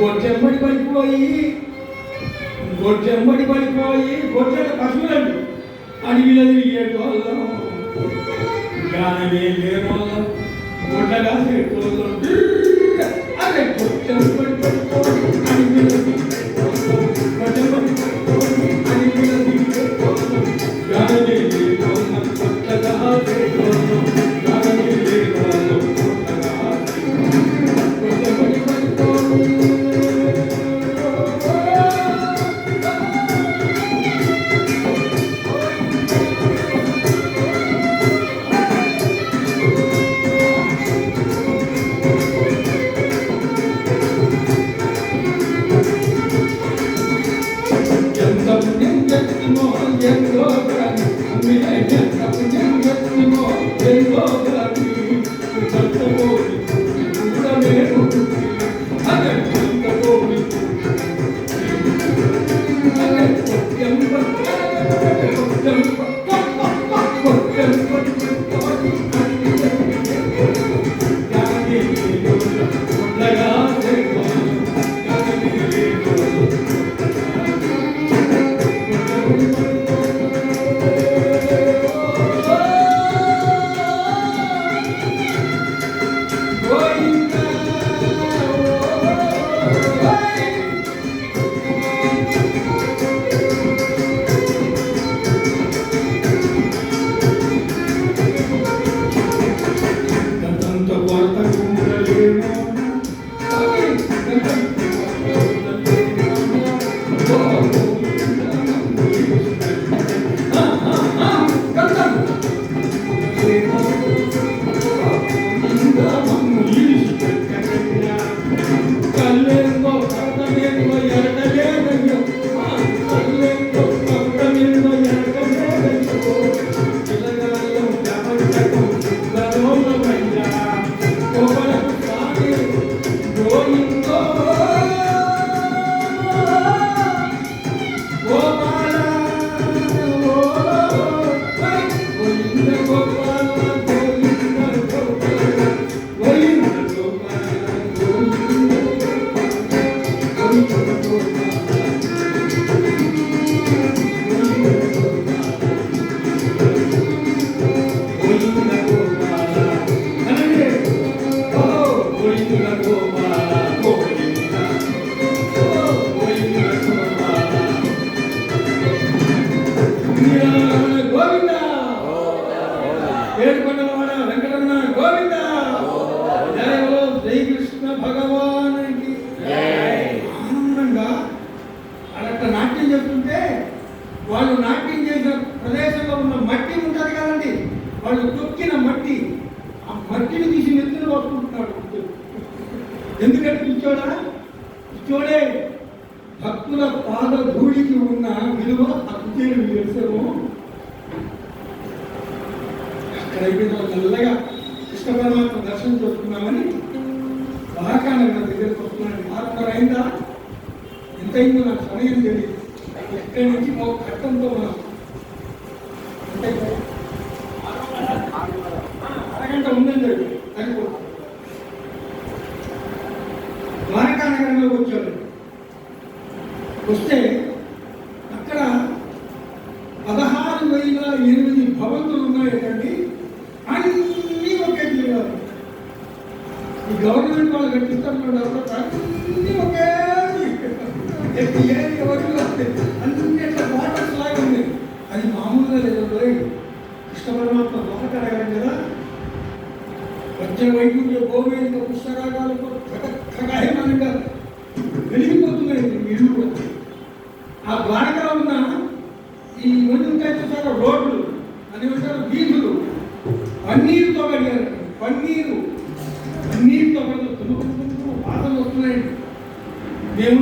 గొడ్చెమ్మడి పడిపోయి గొడ్చెమ్మడి పడిపోయి గొడ్చెల పశువులండి. అడవిలో తిరిగేటోళ్ళం. జ్ఞానమే లేనోళ్ళం. గుడ్డగా చేటోళ్ళం అదే గొడ్చెమ్మడి పడిపోయి గోవింద వాళ్ళు తొక్కిన మట్టి ఆ మట్టిని తీసి నెత్తిన పట్టుకుంటున్నాడు ఎందుకంటే పిచ్చోడా? కూర్చోడే భక్తుల పాద ధూళికి ఉన్న విలువ అత్యను తెలుసము. అక్కడ నల్లగా కృష్ణ పరమాత్మ దర్శనం చేసుకున్నామని నా దగ్గరకు వస్తున్నాను ఆరున్నర అయిందా? ఎంత అయిందో నాకు సమయం తెలియదు. ఇక్కడి నుంచి మా కట్టంతో మనం అంటే అరగంట ఉందని చెప్పి సరిపోతుంది ద్వారకా నగరంలోకి వచ్చాడు వస్తే అక్కడ పదహారు వేల ఎనిమిది భవంతులు ఉన్నాయండి అన్నీ ఒకే ఈ గవర్నమెంట్ వాళ్ళు కట్టిస్తున్నారు కృష్ణ పరమాత్మ ద్వారక నగరం కదా? వజ్ర వైకుంఠ గోవేదిక పుస్తకాలతో ఖగాయమానంగా వెలిగిపోతున్నాయి ఈ ఇల్లు కూడా. ఆ ద్వారకా ఉన్న ఈ ముందు ఉంటాయి రోడ్లు అని ఉంటారు వీధులు. పన్నీరుతో కడిగారు. పన్నీరు. పన్నీరుతో కడిగారు తుమ్ము తుమ్ము వాసన వస్తున్నాయండి మేము